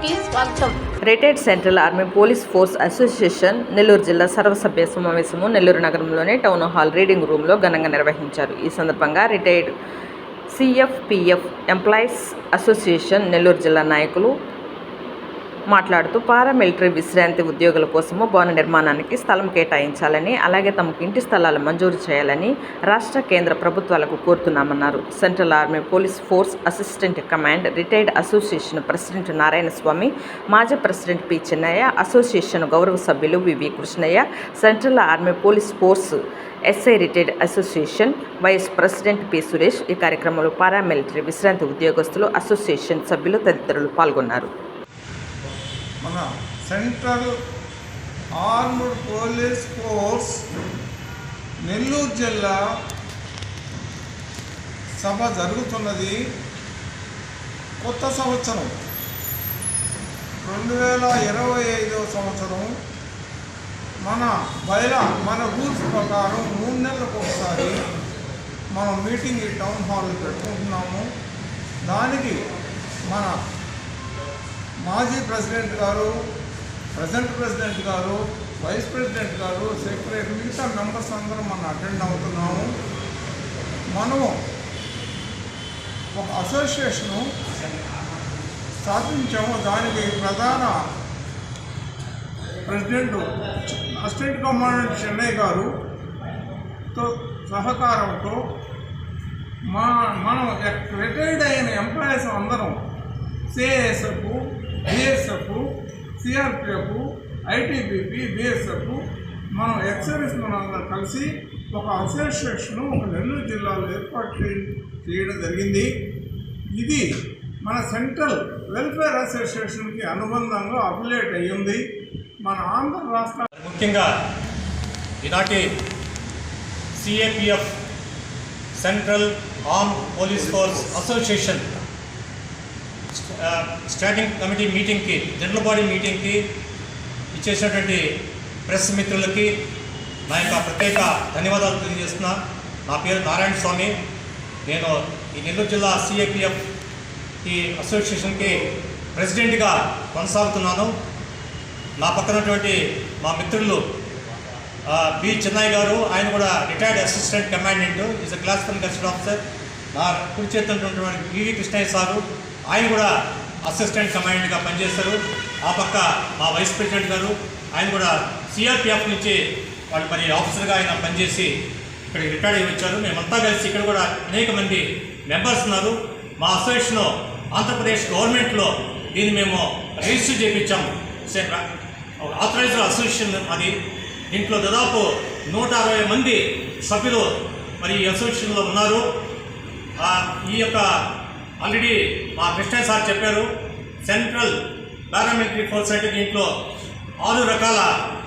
స్వాగతం. Retired central army police force association Nellore జిల్లా సర్వసభ్య సమావేశము నెల్లూరు నగరంలోని టౌన్ హాల్ రీడింగ్ రూమ్లో ఘనంగా నిర్వహించారు. ఈ సందర్భంగా retired CFPF employees association Nellore జిల్లా నాయకులు మాట్లాడుతూ పారామిలిటరీ విశ్రాంతి ఉద్యోగుల కోసము భవన నిర్మాణానికి స్థలం కేటాయించాలని అలాగే తమకు ఇంటి స్థలాలు మంజూరు చేయాలని రాష్ట్ర కేంద్ర ప్రభుత్వాలకు కోరుతున్నామన్నారు. Central army police force assistant command retired association president Narayana Swamy మాజీ ప్రెసిడెంట్ పి. చిన్నయ్య అసోసియేషన్ గౌరవ సభ్యులు VV Krishnaiah central army police force SI retired association vice president P. Suresh ఈ కార్యక్రమంలో పారామిలిటరీ విశ్రాంతి ఉద్యోగస్తులు అసోసియేషన్ సభ్యులు తదితరులు పాల్గొన్నారు. మన central armed police force Nellore జిల్లా సభ జరుగుతున్నది కొత్త సంవత్సరం. రెండు వేల ఇరవై ఐదవ సంవత్సరం మన బయల మన రూల్స్ ప్రకారం మూడు నెలలకు ఒకసారి మనం మీటింగ్ ఈ టౌన్ హాల్ పెట్టుకుంటున్నాము. దానికి మన మాజీ ప్రెసిడెంట్ గారు ప్రజెంట్ ప్రెసిడెంట్ గారు వైస్ ప్రెసిడెంట్ గారు సెక్రటరీ మిగతా మెంబర్స్ అందరం మనం అటెండ్ అవుతున్నాము. మనము ఒక అసోసియేషను స్థాపించాము. దానికి ప్రధాన ప్రెసిడెంట్ అసిస్టెంట్ కమాండెంట్ చెన్నై గారు తో సహకారంతో మా మనం రిటైర్డ్ అయిన ఎంప్లాయీస్ అందరం CISF BSF CRPF ITBP BSF మనం ఎక్సర్వీస్ మనందరం కలిసి ఒక అసోసియేషను ఒక నెల్లూరు జిల్లాలో ఏర్పాటు చేయడం జరిగింది. ఇది మన సెంట్రల్ వెల్ఫేర్ అసోసియేషన్కి అనుబంధంగా అఫిలియేట్ అయ్యింది మన ఆంధ్ర రాష్ట్ర ముఖ్యంగా ఈనాటి CAPF central arm police force association standing committee మీటింగ్కి జనరల్ బాడీ మీటింగ్కి ఇచ్చేసినటువంటి ప్రెస్ మిత్రులకి నా యొక్క ప్రత్యేక ధన్యవాదాలు తెలియజేస్తున్నా. నా పేరు నారాయణ స్వామి. నేను ఈ నెల్లూరు జిల్లా సిఏపిఎఫ్ ఈ అసోసియేషన్కి ప్రెసిడెంట్గా కొనసాగుతున్నాను. నా పక్కనటువంటి మా మిత్రులు బి చెన్నై గారు ఆయన కూడా retired assistant commandant is a class one gazetted officer నా కుడి చేతున్నటువంటి వివి కృష్ణయ్య సారు ఆయన కూడా అసిస్టెంట్ కమాండెంట్గా పనిచేస్తారు. ఆ పక్క మా వైస్ ప్రెసిడెంట్ గారు ఆయన కూడా సిఆర్పిఎఫ్ నుంచి వాళ్ళు మరి ఆఫీసర్గా ఆయన పనిచేసి ఇక్కడ రిటైర్ అయ్యి వచ్చారు. మేమంతా కలిసి ఇక్కడ కూడా అనేక మంది మెంబర్స్ ఉన్నారు. మా అసోసియేషన్లో ఆంధ్రప్రదేశ్ గవర్నమెంట్లో దీన్ని మేము రిజిస్టర్ చేయించాము ఆథరైజ్డ్ అసోసియేషన్ అది దీంట్లో దాదాపు నూట అరవై మంది సభ్యులు మరి ఈ అసోసియేషన్లో ఉన్నారు. ఆ, ఈ యొక్క ఆల్రెడీ మా కృష్ణ సార్ చెప్పారు సెంట్రల్ పారామిలిటరీ ఫోర్స్ అంటే దీంట్లో ఆరు రకాల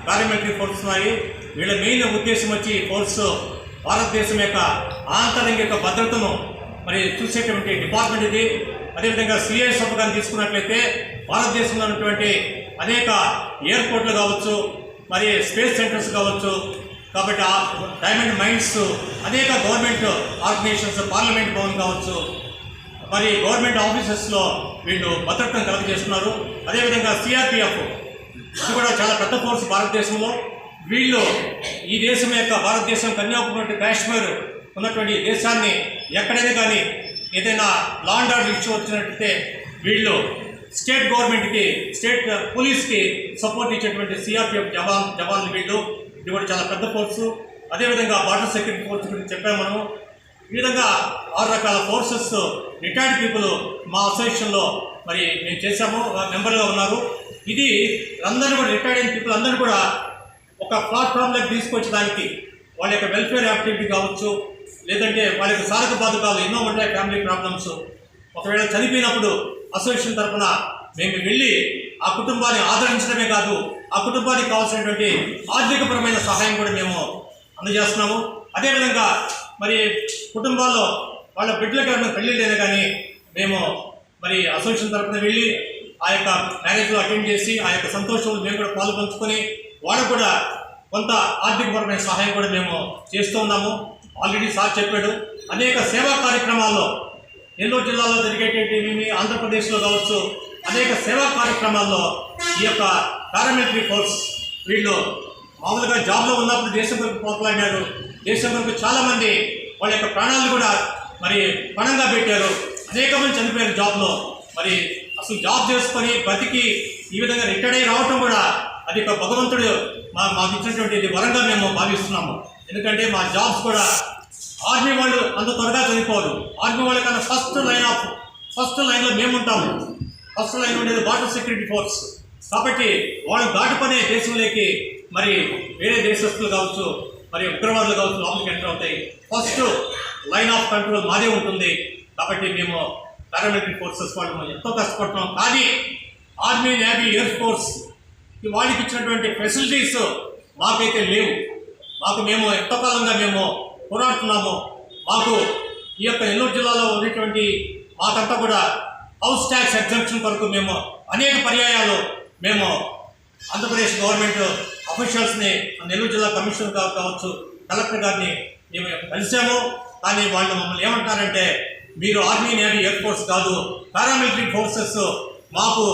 పారామిలిటరీ ఫోర్స్ ఉన్నాయి. వీళ్ళ మెయిన్ ఉద్దేశం వచ్చి ఫోర్స్ భారతదేశం యొక్క ఆంతరంగిక భద్రతను మరి చూసేటువంటి డిపార్ట్మెంట్ ఇది. అదేవిధంగా సిఐఎస్ఎఫ్ కానీ తీసుకున్నట్లయితే భారతదేశంలో ఉన్నటువంటి అనేక ఎయిర్పోర్ట్లు కావచ్చు మరి స్పేస్ సెంటర్స్ కావచ్చు కాబట్టి డైమండ్ మైన్స్ అనేక గవర్నమెంట్ ఆర్గనైజేషన్స్ పార్లమెంట్ భవన్ కావచ్చు మరి గవర్నమెంట్ ఆఫీసెస్లో వీళ్ళు భద్రతను కలుగజేస్తున్నారు. అదేవిధంగా సిఆర్పిఎఫ్ ఇది కూడా చాలా పెద్ద ఫోర్స్ భారతదేశంలో. వీళ్ళు ఈ దేశం యొక్క భారతదేశం కన్యాకుమారి కాశ్మీర్ ఉన్నటువంటి దేశాన్ని ఎక్కడైనా కానీ ఏదైనా లాండ్ ఆర్డర్ ఇష్యూ వచ్చినట్టయితే వీళ్ళు స్టేట్ గవర్నమెంట్కి స్టేట్ పోలీస్కి సపోర్ట్ ఇచ్చేటువంటి సిఆర్పిఎఫ్ జవాన్ జవాన్లు వీళ్ళు. ఇది కూడా చాలా పెద్ద ఫోర్సు. అదేవిధంగా బార్డర్ సెక్యూరిటీ ఫోర్స్ గురించి చెప్పాము మనము ఈ విధంగా ఆరు రకాల ఫోర్సెస్ రిటైర్డ్ పీపుల్ మా అసోసియేషన్లో మరి మేము చేశాము మెంబర్గా ఉన్నారు. ఇది అందరూ కూడా రిటైర్డ్ అయిన పీపుల్ అందరూ కూడా ఒక ప్లాట్ఫామ్లోకి తీసుకొచ్చడానికి వాళ్ళ యొక్క వెల్ఫేర్ యాక్టివిటీ కావచ్చు లేదంటే వాళ్ళ యొక్క సాధక బాధకాలు ఎన్నో ఉంటాయి ఫ్యామిలీ ప్రాబ్లమ్స్ ఒకవేళ చనిపోయినప్పుడు అసోసియేషన్ తరఫున మేము వెళ్ళి ఆ కుటుంబాన్ని ఆదరించడమే కాదు ఆ కుటుంబానికి కావాల్సినటువంటి ఆర్థికపరమైన సహాయం కూడా మేము అందజేస్తున్నాము. అదేవిధంగా మరి కుటుంబాల్లో వాళ్ళ బిడ్డలకు ఎవరైనా పెళ్ళి లేదు కానీ మేము మరి అసోసియేషన్ తరఫున వెళ్ళి ఆ యొక్క మ్యారేజ్లో అటెండ్ చేసి ఆ యొక్క సంతోషంలో మేము కూడా పాలు పంచుకొని వాళ్ళకు కూడా కొంత ఆర్థికపరమైన సహాయం కూడా మేము చేస్తూ ఉన్నాము. ఆల్రెడీ సార్ చెప్పాడు. అనేక సేవా కార్యక్రమాల్లో నెల్లూరు జిల్లాలో జరిగేటటువంటి ఆంధ్రప్రదేశ్లో కావచ్చు అనేక సేవా కార్యక్రమాల్లో ఈ యొక్క పారామిలిటరీ ఫోర్స్ వీళ్ళు మామూలుగా జాబ్లో ఉన్నప్పుడు దేశం కొరకు పోట్లాడినారు దేశంలో చాలా చాలామంది వాళ్ళ యొక్క ప్రాణాలు కూడా మరి పణంగా పెట్టారు. అనేక మంది చనిపోయారు జాబ్లో. మరి అసలు జాబ్ చేసుకొని బతికి ఈ విధంగా రిటైర్డ్ అయి రావటం కూడా అది ఒక భగవంతుడు మా మాకు ఇచ్చినటువంటి ఇది వరంగా మేము భావిస్తున్నాము. ఎందుకంటే మా జాబ్స్ కూడా ఆర్మీ వాళ్ళు అంత త్వరగా చనిపోరు. ఆర్మీ వాళ్ళకన్నా ఫస్ట్ లైన్ ఆఫ్ ఫస్ట్ లైన్లో మేము ఉంటాము. ఫస్ట్ లైన్ ఉండేది వాటర్ సెక్యూరిటీ ఫోర్స్. కాబట్టి వాళ్ళు దాటుకునే దేశంలోకి మరి వేరే దేశస్తులు కావచ్చు మరి ఉగ్రవాదులు కావచ్చు లోపలికి ఎంటర్ అవుతాయి ఫస్ట్ లైన్ ఆఫ్ కంట్రోల్ మాదే ఉంటుంది. కాబట్టి మేము పారామిలిటరీ ఫోర్సెస్ వాళ్ళు ఎంతో కష్టపడుతున్నాం. కానీ ఆర్మీ నేవీ ఎయిర్ ఫోర్స్ వాళ్ళకి ఇచ్చినటువంటి ఫెసిలిటీస్ మాకైతే లేవు. మాకు మేము ఎంతో కాలంగా మేము పోరాడుతున్నాము. మాకు ఈ యొక్క ఎన్నూరు జిల్లాలో ఉన్నటువంటి మాకంతా కూడా హౌస్ ట్యాక్స్ ఎగ్జంప్షన్ కొరకు మేము అనేక పర్యాయాలు మేము ఆంధ్రప్రదేశ్ గవర్నమెంట్ అఫీషియల్స్ని నెల్లూరు జిల్లా కమిషనర్ గారు కావచ్చు కలెక్టర్ గారిని మేము కలిసాము కానీ వాళ్ళు మమ్మల్ని ఏమంటారంటే మీరు ఆర్మీ నేవీ ఎయిర్ ఫోర్స్ కాదు పారామిలిటరీ ఫోర్సెస్ మాకు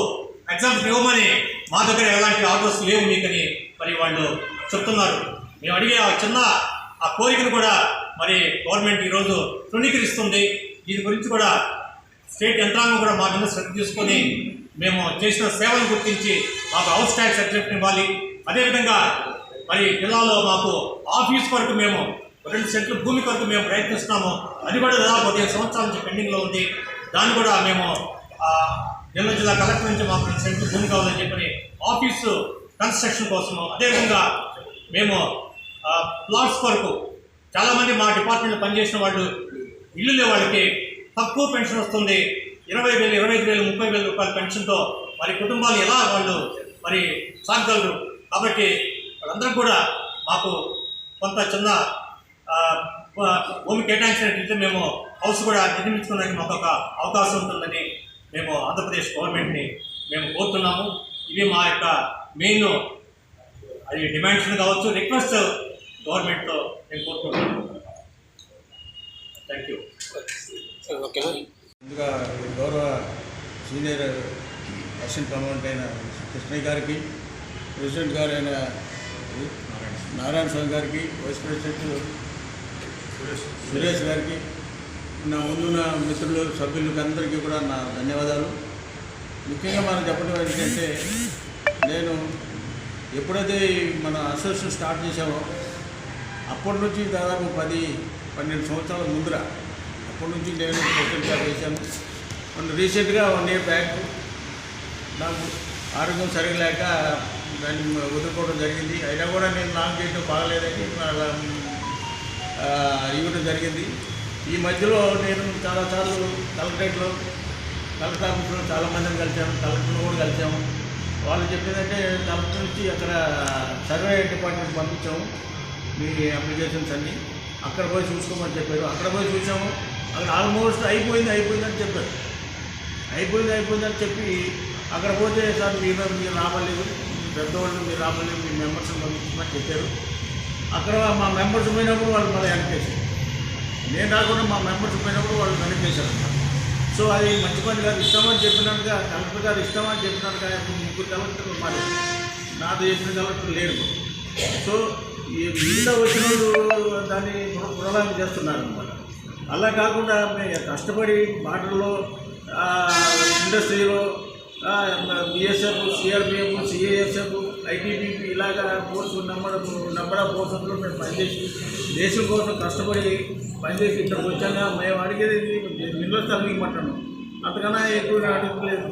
ఎగ్జామ్స్ ఇవ్వమని మా దగ్గర ఎలాంటి ఆర్డర్స్ లేవు మీకని మరి వాళ్ళు చెప్తున్నారు. మేము అడిగే ఆ చిన్న ఆ కోరికను కూడా మరి గవర్నమెంట్ ఈరోజు తృణీకరిస్తుంది. దీని గురించి కూడా స్టేట్ యంత్రాంగం కూడా మా మీద శ్రద్ధ తీసుకొని మేము చేసిన సేవలు గుర్తించి మాకు హౌస్ ట్యాక్స్ సర్టిఫికేట్ ఇవ్వాలి. అదేవిధంగా మరి జిల్లాలో మాకు ఆఫీస్ వరకు మేము రెండు సెంట్లు భూమి కొరకు మేము ప్రయత్నిస్తున్నాము. అది కూడా దాదాపు పదిహేను సంవత్సరాల నుంచి పెండింగ్లో ఉంది. దాన్ని కూడా మేము ఆ, నెల్లూరు జిల్లా కలెక్టర్ నుంచి మాకు రెండు సెంట్లు భూమి కావాలని చెప్పని ఆఫీసు కన్స్ట్రక్షన్ కోసము. అదేవిధంగా మేము ప్లాట్స్ కొరకు చాలామంది మా డిపార్ట్మెంట్లో పనిచేసిన వాళ్ళు ఇల్లు లేని వాళ్ళకి తక్కువ పెన్షన్ వస్తుంది. ఇరవై వేలు ఇరవై ఐదు వేలు ముప్పై వేల రూపాయల పెన్షన్తో మరి కుటుంబాలు ఎలా వాళ్ళు మరి సాగగలరు కాబట్టి వాళ్ళందరూ కూడా మాకు కొంత చిన్న భూమి కేటాయించినట్లయితే మేము హౌస్ కూడా నిర్మించుకోవడానికి మాకు ఒక అవకాశం ఉంటుందని మేము ఆంధ్రప్రదేశ్ గవర్నమెంట్ని మేము కోరుతున్నాము. ఇవి మా యొక్క మెయిన్ అది డిమాండ్స్ కావచ్చు రిక్వెస్ట్ గవర్నమెంట్తో మేము కోరుకుంటున్నాము. Thank you. ముందుగా గౌరవ సీనియర్ అసిస్టెంట్ కమాండెంట్ అయిన కృష్ణయ్య గారికి ప్రెసిడెంట్ గారైన నారాయణ స్వామి గారికి వైస్ ప్రెసిడెంట్ సురేష్ గారికి నా ముందున్న మిత్రులు సభ్యులకు అందరికీ కూడా నా ధన్యవాదాలు. ముఖ్యంగా మనం చెప్పడం ఏంటంటే నేను ఎప్పుడైతే మన అసోసియేషన్ స్టార్ట్ చేసామో అప్పటి నుంచి దాదాపు పది పన్నెండు సంవత్సరాల ముందర అప్పటి నుంచి నేను ప్రెసిడెంట్గా చేశాను. మొన్న రీసెంట్గా వన్ ఇయర్ బ్యాక్ నాకు ఆరోగ్యం సరిగలేక దాన్ని వదులుకోవడం జరిగింది. అయినా కూడా నేను నాకు చేయడం బాగలేదని అలా ఇవ్వడం జరిగింది. ఈ మధ్యలో నేను చాలాసార్లు కలెక్టరేట్లో కలెక్టర్ ఆఫీస్లో చాలామందిని కలిసాము కలెక్టర్ని కూడా కలిసాము వాళ్ళు చెప్పిందంటే కలెక్టర్ నుంచి అక్కడ సర్వే డిపార్ట్మెంట్ పంపించాము మీ అప్లికేషన్స్ అన్నీ. అక్కడ పోయి చూసుకోమని చెప్పారు. అక్కడ పోయి చూసాము. అక్కడ ఆల్మోస్ట్ అయిపోయింది అయిపోయిందని చెప్పారు. అయిపోయింది అయిపోయిందని చెప్పి అక్కడ పోతే సార్ మీరు మీరు రావలేదు మీ పెద్దవాళ్ళు మీరు రావలేదు మీ మెంబర్స్ పంపించమని చెప్పారు. అక్కడ మా మెంబర్స్ పోయినప్పుడు వాళ్ళు మళ్ళీ వెనకేసారు నేను రాకుండా మా మెంబర్స్ పోయినప్పుడు వాళ్ళు వెనకేశారు సో అది మంచి పని కాదు ఇష్టమని చెప్పినట్టుగా కలెక్టర్ గారు ఇష్టమని చెప్పినట్టుగా ముగ్గురు కలెక్టర్లు మరి నాతో చేసిన కలెక్టర్ లేరు సో ఈ వచ్చిన వాళ్ళు దాన్ని పునరాలం చేస్తున్నారు అనమాట అలా కాకుండా మేము కష్టపడి మాటల్లో ఇండస్ట్రీలో బిఎస్ఎఫ్ సిఆర్పిఎఫ్ సిఏఎస్ఎఫ్ ఐటీబీపీ ఇలాగా కోర్సు నెంబర్ నెంబర్ ఆఫ్ కోర్సులు మేము పనిచేసి దేశం కోసం కష్టపడి పనిచేసి ఇక్కడికి వచ్చాక మేము అడిగేది నిల్వ స్థలం ఇవ్వమంటాను అంతకన్నా ఎక్కువ అడగలేదు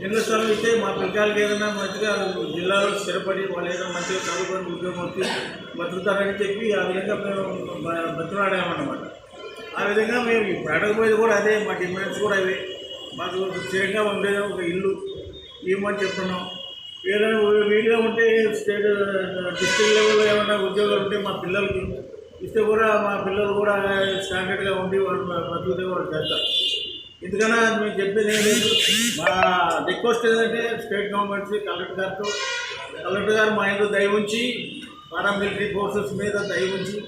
నిల్వ స్థలం ఇస్తే మా పిల్లలకి ఏదైనా మంచిగా జిల్లాలో స్థిరపడి వాళ్ళు ఏదైనా మంచిగా చదువుకొని ఉద్యోగం వచ్చి బతుకుతారని చెప్పి ఆ విధంగా మేము బతుకులాడామన్నమాట ఆ విధంగా మేము ఇప్పుడు అడగబోయేది కూడా అదే మా డిమాండ్స్ కూడా అవే. మాకు స్థిరంగా ఉండేది ఒక ఇల్లు. ఇవ్వమని చెప్తున్నాం? ఏదైనా వీలుగా ఉంటే స్టేట్ డిస్ట్రిక్ట్ లెవెల్లో ఏమైనా ఉద్యోగాలు ఉంటే మా పిల్లలకి ఇస్తే కూడా మా పిల్లలు కూడా స్టాండర్డ్గా ఉండి వాళ్ళు బతుకుతే వాళ్ళు చేస్తారు. ఎందుకన్నా మేము చెప్పేది ఏం లేదు. మా రిక్వెస్ట్ ఏంటంటే స్టేట్ గవర్నమెంట్స్ కలెక్టర్ గారితో కలెక్టర్ గారు మా ఇంట్లో దయ ఉంచి పారామిలిటరీ ఫోర్సెస్ మీద దయ ఉంచి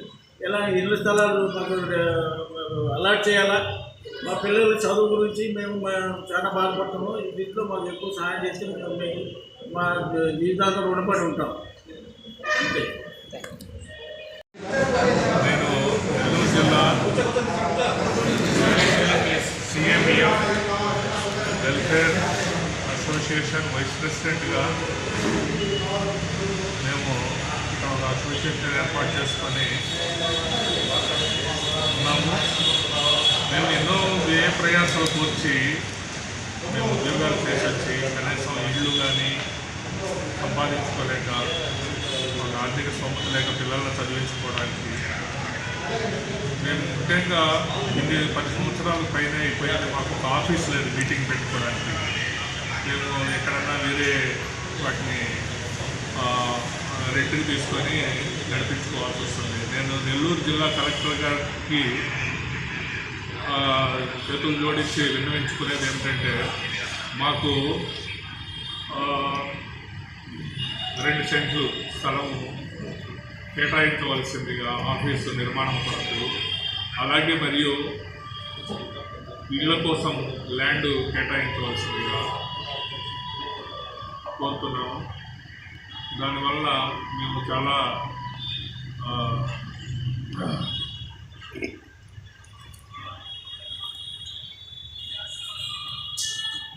ఎలా ఇళ్ళ స్థలాలు మాకు అలాట్ చేయాలా? మా పిల్లల చదువు గురించి మేము మా- చాలా బాధపడుతున్నాము దీంట్లో మాకు ఎక్కువ సహాయం చేస్తే మేము మా జీవితాంతం రుణపడి ఉంటాం. అంతే. నేను నెల్లూరు జిల్లా సిఎంఈఎఫ్ వెల్ఫేర్ అసోసియేషన్ వైస్ ప్రెసిడెంట్గా మేము ఇక్కడ ఒక అసోసియేషన్ ఏర్పాటు చేసుకొని ఉన్నాము. మేము ఎన్నో ఏ ప్రయాసాలకు వచ్చి మేము ఉద్యోగాలు చేసి వచ్చి కనీసం ఇళ్ళు కానీ సంపాదించుకోలేక మాకు ఆర్థిక స్తోమత లేక పిల్లల్ని చదివించుకోవడానికి మేము ముఖ్యంగా ఇన్ని పది సంవత్సరాల పైన అయిపోయింది. మాకు ఒక ఆఫీస్ లేదు మీటింగ్ పెట్టుకోవడానికి. మేము ఎక్కడన్నా వేరే వాటిని రెంట్కి తీసుకొని నడిపించుకోవాల్సి వస్తుంది. నేను నెల్లూరు జిల్లా కలెక్టర్ గారికి చేతులు జోడించి విన్నవించుకునేది ఏమిటంటే మాకు రెండు సెంట్లు స్థలం కేటాయించవలసిందిగా ఆఫీసు నిర్మాణం కొరకు అలాగే మరియు ఇళ్ళ కోసం ల్యాండ్ కేటాయించవలసిందిగా కోరుతున్నాము. దానివల్ల మేము చాలా